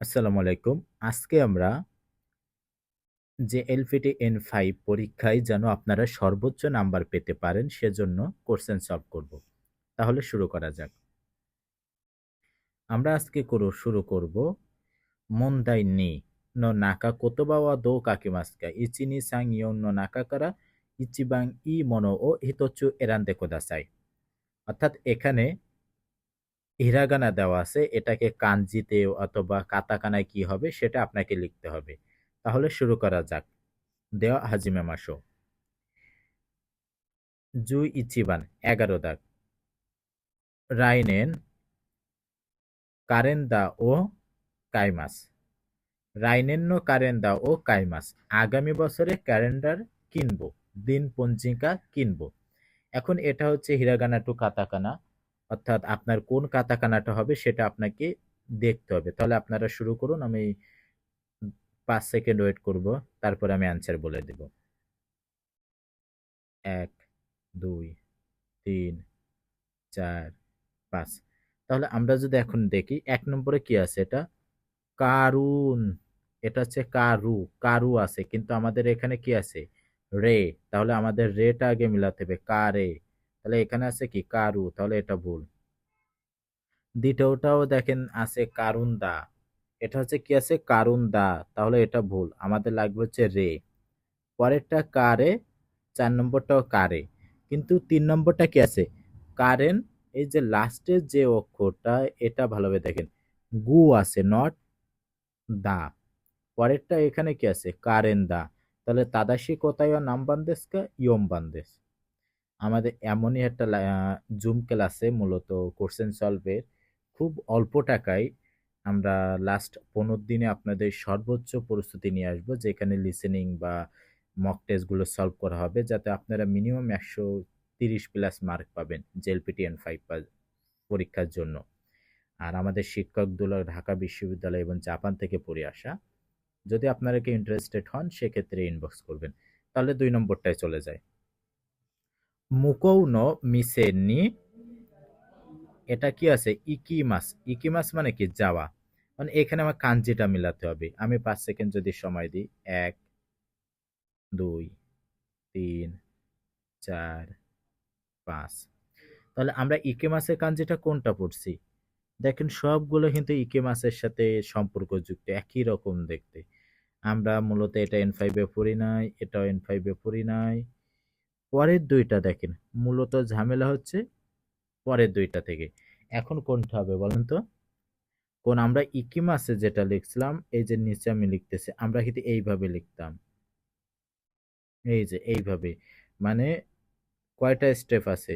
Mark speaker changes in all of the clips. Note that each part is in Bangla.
Speaker 1: আসসালামু আলাইকুম। আজকে আমরা যে এলপিটি এন 5 পরীক্ষায় যেন আপনারা সর্বোচ্চ নাম্বার পেতে পারেন, সেজন্য কোশ্চেন সলভ করব। তাহলে শুরু করা যাক। আমরা আজকে করু, শুরু করব মন্দাই নি, নো নাকা কোতোবা ওয়া দো কাকিমাসকা, ইচি নি সাং ইয়ং নো নাকাকারা ইচিবাং ই মনো ও হিতোচু এরান্দে কোদাসাই। অর্থাৎ এখানে হিরাগানা দেওয়া আছে, এটাকে কাঞ্জিতে অথবা কাতাকানায় কি হবে সেটা আপনাকে লিখতে হবে। তাহলে শুরু করা যাক। দেওয়া হাজিমে মাসো। জুই ইচিবান, এগারো দাগ। রাইনেন, কারেন্দা ও কাইমাস। রাইনেন্ন কারেন্দা ও কাইমাস। আগামী বছরে ক্যালেন্ডার কিনবো, দিন পঞ্জিকা কিনবো। এখন এটা হচ্ছে হিরাগানা টু কাতাকানা অর্থাৎ আপনার কোন কাতাকানাটা হবে সেটা আপনাকে দেখতে হবে। তাহলে আপনারা শুরু করুন, আমি পাঁচ সেকেন্ড ওয়েট করব, তারপর আমি অ্যান্সার বলে দেব। এক, দুই, তিন, চার, পাঁচ। তাহলে আমরা যদি এখন দেখি, এক নম্বরে কি আছে এটা? কারুন। এটা হচ্ছে কারু কারু আছে, কিন্তু আমাদের এখানে কি আছে? রে। তাহলে আমাদের রেটা আগে মিলাতে হবে, কারে। তাহলে এখানে আছে কি কারু, তাহলে এটা ভুল। দ্বিতীয়টাও দেখেন আছে কারুন দা এটা হচ্ছে কি আছে? কারুন দা তাহলে এটা ভুল। আমাদের লাগবে হচ্ছে রে। পরেরটা কারে, চার নম্বরটাও কারে। কিন্তু তিন নম্বরটা কি আছে? কারেন, এই যে লাস্টের যে অক্ষরটা, এটা ভালোভাবে দেখেন। গু আছে, নট দা। পরেরটা এখানে কি আছে? কারেন দা তাহলে তাদাসি কোথায়? নাম বান্দেস কা ইয়ম বান্দেস আমাদের এমনই একটা জুম ক্লাসে মূলত কোশ্চেন সলভের খুব অল্প টাকায় আমরা লাস্ট পনেরো দিনে আপনাদের সর্বোচ্চ প্রস্তুতি নিয়ে আসব, যেখানে লিসেনিং বা মক টেস্টগুলো সলভ করা হবে, যাতে আপনারা মিনিমাম একশো তিরিশ প্লাস মার্ক পাবেন জেলপিটি জেলপিটিএন ফাইভ পরীক্ষার জন্য। আর আমাদের শিক্ষকগুলো ঢাকা বিশ্ববিদ্যালয় এবং জাপান থেকে পড়ে আসা, যদি আপনারা কি ইন্টারেস্টেড হন, সেক্ষেত্রে ইনবক্স করবেন। তাহলে দুই নম্বরটায় চলে যায়। মুকৌন মিসেননি। এটা কি আছে? ইকিমাস। ইকিমাস মানে কি? যাওয়া। মানে এখানে আমার কাঞ্জিটা মিলাতে হবে। আমি পাঁচ সেকেন্ড যদি সময় দিই। এক, দুই, তিন, চার, পাঁচ। তাহলে আমরা ইকে মাসের কাঞ্জিটা কোনটা পড়ছি? দেখেন, সবগুলো কিন্তু ইকে মাসের সাথে সম্পর্কযুক্ত, একই রকম দেখতে। আমরা মূলত এটা এন ফাইভে পড়ি নাই, এটাও এন ফাইভে পড়ি নাই। পরের দুইটা দেখেন। মূলত ঝামেলা হচ্ছে পরের দুইটা থেকে। এখন কোনটা হবে বলেন তো? কোন আমরা ইকি মাসে যেটা লিখছিলাম, এই যে নিচে আমি লিখতেছি, আমরা কিন্তু এইভাবে লিখতাম। এই যে এইভাবে। মানে কয়টা স্টেপ আছে?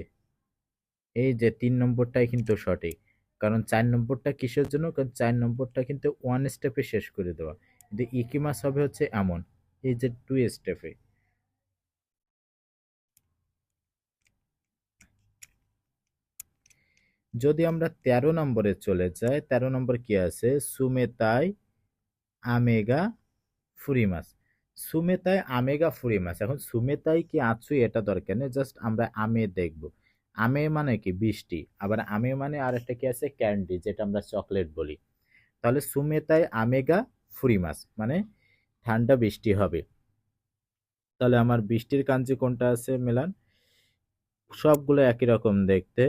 Speaker 1: এই যে তিন নম্বরটাই কিন্তু সঠিক। কারণ চার নম্বরটা কিসের জন্য? কারণ চার নম্বরটা কিন্তু ওয়ান স্টেপে শেষ করে দেওয়া। কিন্তু ইকিমাস হবে হচ্ছে এমন। এই যে টু স্টেপে যদি আমরা ১৩ নম্বরে চলে যাই ১৩ নম্বর কি আছে? সুমেতাই আমেগা ফুরিমাস। সুমেতাই আমেগা ফুরিমাস। এখন সুমেতাই কি আছুই এটা দরকার নেই, জাস্ট আমরা আমে দেখব। আমে মানে কি? বৃষ্টি। আবার আমে মানে আর একটা কি আছে? ক্যান্ডি, যেটা আমরা চকলেট বলি। তাহলে সুমেতাই আমেগা ফুরিমাস মানে ঠান্ডা বৃষ্টি হবে। তাহলে আমার বৃষ্টির কাঞ্জি কোনটা আছে মেলান? সবগুলো একই রকম দেখতে।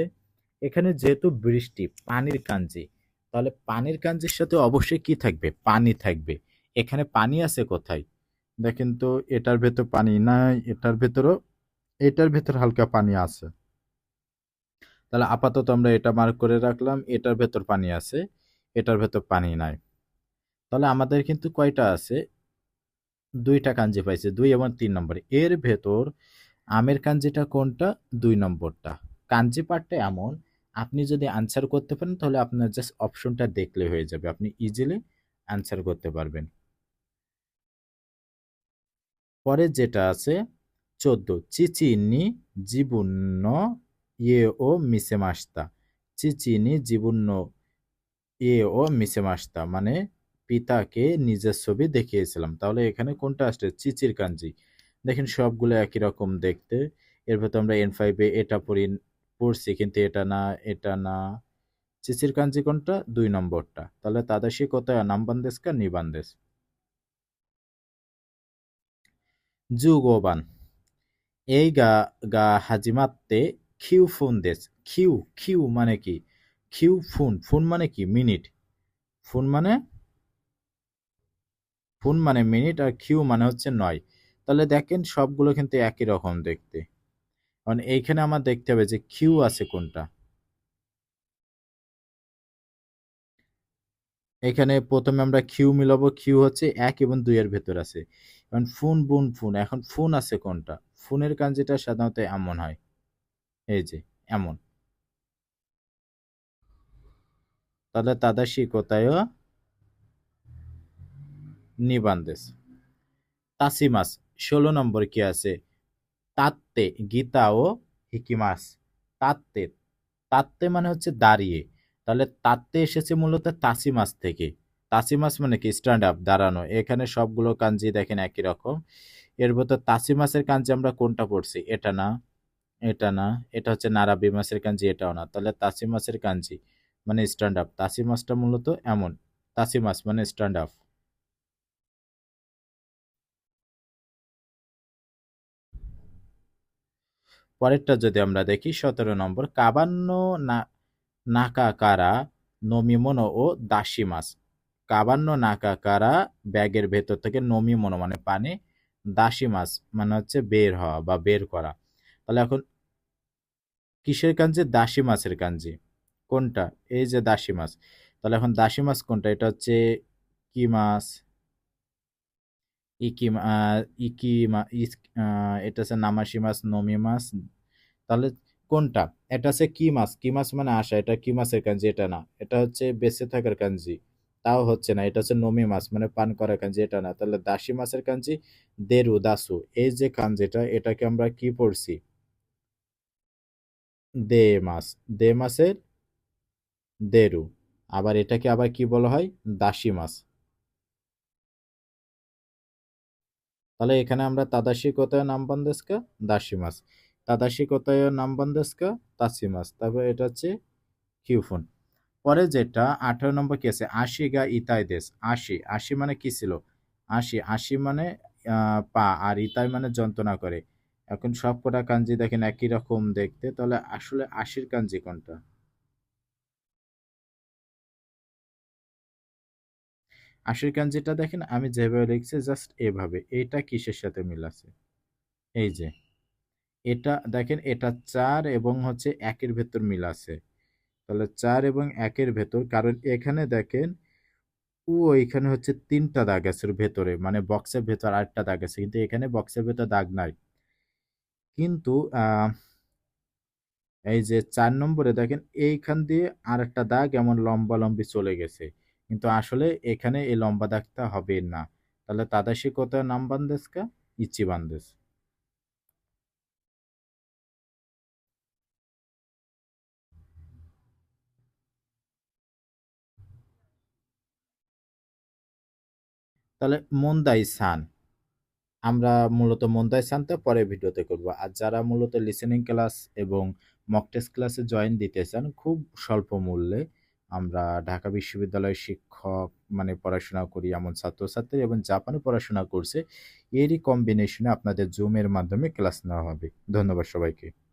Speaker 1: এখানে যেহেতু বৃষ্টি, পানির কাঞ্জি, তাহলে পানির কাঞ্জির সাথে অবশ্যই কি থাকবে? পানি থাকবে। এখানে পানি আছে কোথায়? দেখেন তো, এটার ভেতর পানি নাই, এটার ভেতরও, এটার ভেতর হালকা পানি আছে। তাহলে আপাতত আমরা এটা মার্ক করে রাখলাম, এটার ভেতর পানি আছে, এটার ভেতর পানি নাই। তাহলে আমাদের কিন্তু কয়টা আছে? দুইটা কাঞ্জি পাইছে, দুই এবং তিন নম্বর। এর ভেতর আমের কাঞ্জিটা কোনটা? দুই নম্বরটা। কাঞ্জি পার্টটা এমন, আপনি যদি আনসার করতে পারেন, তাহলে আপনার জাস্ট অপশনটা দেখলে হয়ে যাবে। আপনি ইজিলি আনসার করতে পারবেন। পরে যেটা আছে, চোদ্দ। চিচিনি জীবন্য ইয়ে ও মিসে মাস্তা। চিচিনি জীবন্য ইয়ে ও মিসে মাস্তা। মানে পিতাকে নিজের ছবি দেখিয়েছিলাম। তাহলে এখানে কোনটা আসছে? চিচির কাঞ্জি দেখেন সবগুলো একই রকম দেখতে। এর ভেতর আমরা এন ফাইভে এটা পড়ি পড়ছি কিন্তু এটা না এটা না। চিচির কাঞ্জি কোনটা দুই নম্বরটা। তাহলে তাদাশি কোথায় নাম বান্দেস কা নিবান্দেস যুগোবান। এই গা গা হাজিমাত্তে খিউ ফোন দেশ। খিউ খিউ মানে কি? খিউ ফোন। ফোন মানে কি? মিনিট। ফোন মানে? ফোন মানে মিনিট আর খিউ মানে হচ্ছে নয়। তাহলে দেখেন সবগুলো কিন্তু একই রকম দেখতে। কারণ এইখানে আমার দেখতে হবে যে কিউ আছে কোনটা। এখানে প্রথমে আমরা কিউ মিলাবো, কিউ হচ্ছে এক এবং দুইয়ের ভেতর আছে। কারণ ফোন, বুন, ফোন, এখন ফোন আছে কোনটা? ফোনের কাঞ্জিটা সাধারণত এমন হয়। এই যে, এমন। তাহলে তাদাশি কোথায় নিবান্দেস তাসিমাস, ষোলো নম্বর কি আছে? তাত্তে গীতা ও হিকিমাস। তাত্তে তাত্তে মানে হচ্ছে দাঁড়িয়ে। তাহলে তাত্তে এসেছে মূলত তাসিমাস থেকে। তাসিমাস মানে কি? স্ট্যান্ড আপ দাঁড়ানো। এখানে সবগুলো কাঞ্জি দেখেন একই রকম। এর ভেতর তাসিমাসের কাঞ্জি আমরা কোনটা পড়ছি? এটা না এটা না, এটা হচ্ছে নারাবি মাসের কাঞ্জি, এটাও না। তাহলে তাসিমাসের কাঞ্জি মানে স্ট্যান্ড আপ তাসিমাসটা মূলত এমন। তাসিমাস মানে স্ট্যান্ড আপ পরেরটা যদি আমরা দেখি, সতেরো নম্বর, কাবান্ন না, নাকাকারা নমিমনো ও দাসি মাছ। কাবান্ন নাকাকারা ব্যাগের ভেতর থেকে নমিমনো মানে পানি, দাসি মাছ মানে হচ্ছে বের হওয়া বা বের করা। তাহলে এখন কিসের কাঞ্জি? দাসি মাছের কাঞ্জি। কোনটা? এই যে দাসি মাছ। তাহলে এখন দাসি মাছ কোনটা? এটা হচ্ছে কি মাছ? ইকি ইকি এটা হচ্ছে নামাসি মাছ, নমি মাছ। তাহলে কোনটা? এটা হচ্ছে কি মাছ? কি মাছ মানে আসা এটা কি মাছের কাঞ্জি? এটা না। এটা হচ্ছে বেঁচে থাকার কাঞ্জি। তাও হচ্ছে না। এটা হচ্ছে নমি মাছ মানে পান করার কাঞ্জি। এটা না। তাহলে দাসি মাছের কাঞ্জি, দেরু, দাসু। এই যে কাঞ্জিটা, এটাকে আমরা কি পড়ছি? দে মাছ। দে মাছের দেরু। আবার এটাকে আবার কি বলা হয়? দাসি মাছ। তাহলে এখানে আমরা তাদাসি কোথায় নাম বান্দেসকা দাসি মাছ তাদাসি কোথায় নাম বান্দেসকা তাসি মাছ তারপর এটা হচ্ছে কিউফোন পরে যেটা আঠারো নম্বর কি আছে? আশি গা ইতাই দেশ, আশি আশি মানে কি ছিল? আশি আশি মানে পা, আর ইতাই মানে যন্ত্রণা করে। এখন সব কটা কাঞ্জি দেখেন একই রকম দেখতে, তাহলে আসলে আশির কাঞ্জি কোনটা? আশির কাঞ্জিটা দেখেন, আমি যেভাবে লিখছি জাস্ট এভাবে। এটা কিসের সাথে মিল আছে? এই যে, এটা দেখেন, এটা চার এবং হচ্ছে একের ভেতর মিল আছে। তাহলে চার এবং একের ভেতর, কারণ এখানে দেখেন, ও এখানে হচ্ছে তিনটা দাগ আছে ভেতরে মানে বক্সের ভেতর আরেকটা দাগ আছে, কিন্তু এখানে বক্সের ভেতর দাগ নাই। কিন্তু এই যে চার নম্বরে দেখেন, এইখান দিয়ে আর একটা দাগ এমন লম্বা লম্বি চলে গেছে। কিন্তু আসলে এখানে এই লম্বা দাগটা হবে না। তাহলে তাদাসি কত নাম বান্দেস কা ইচি বান্দেস তাহলে মন্দাই সান। আমরা মূলত মন্দাই সানটা পরে ভিডিওতে করব। আর যারা মূলত লিসেনিং ক্লাস এবং মক টেস্ট ক্লাসে জয়েন দিতে চান, খুব স্বল্প মূল্যে আমরা ঢাকা বিশ্ববিদ্যালয়ের শিক্ষক মানে পড়াশোনা করি, এমন ছাত্রছাত্রী এবং জাপানে পড়াশোনা করছে, এরই কম্বিনেশনে আপনাদের জুমের মাধ্যমে ক্লাস নেওয়া হবে। ধন্যবাদ সবাইকে।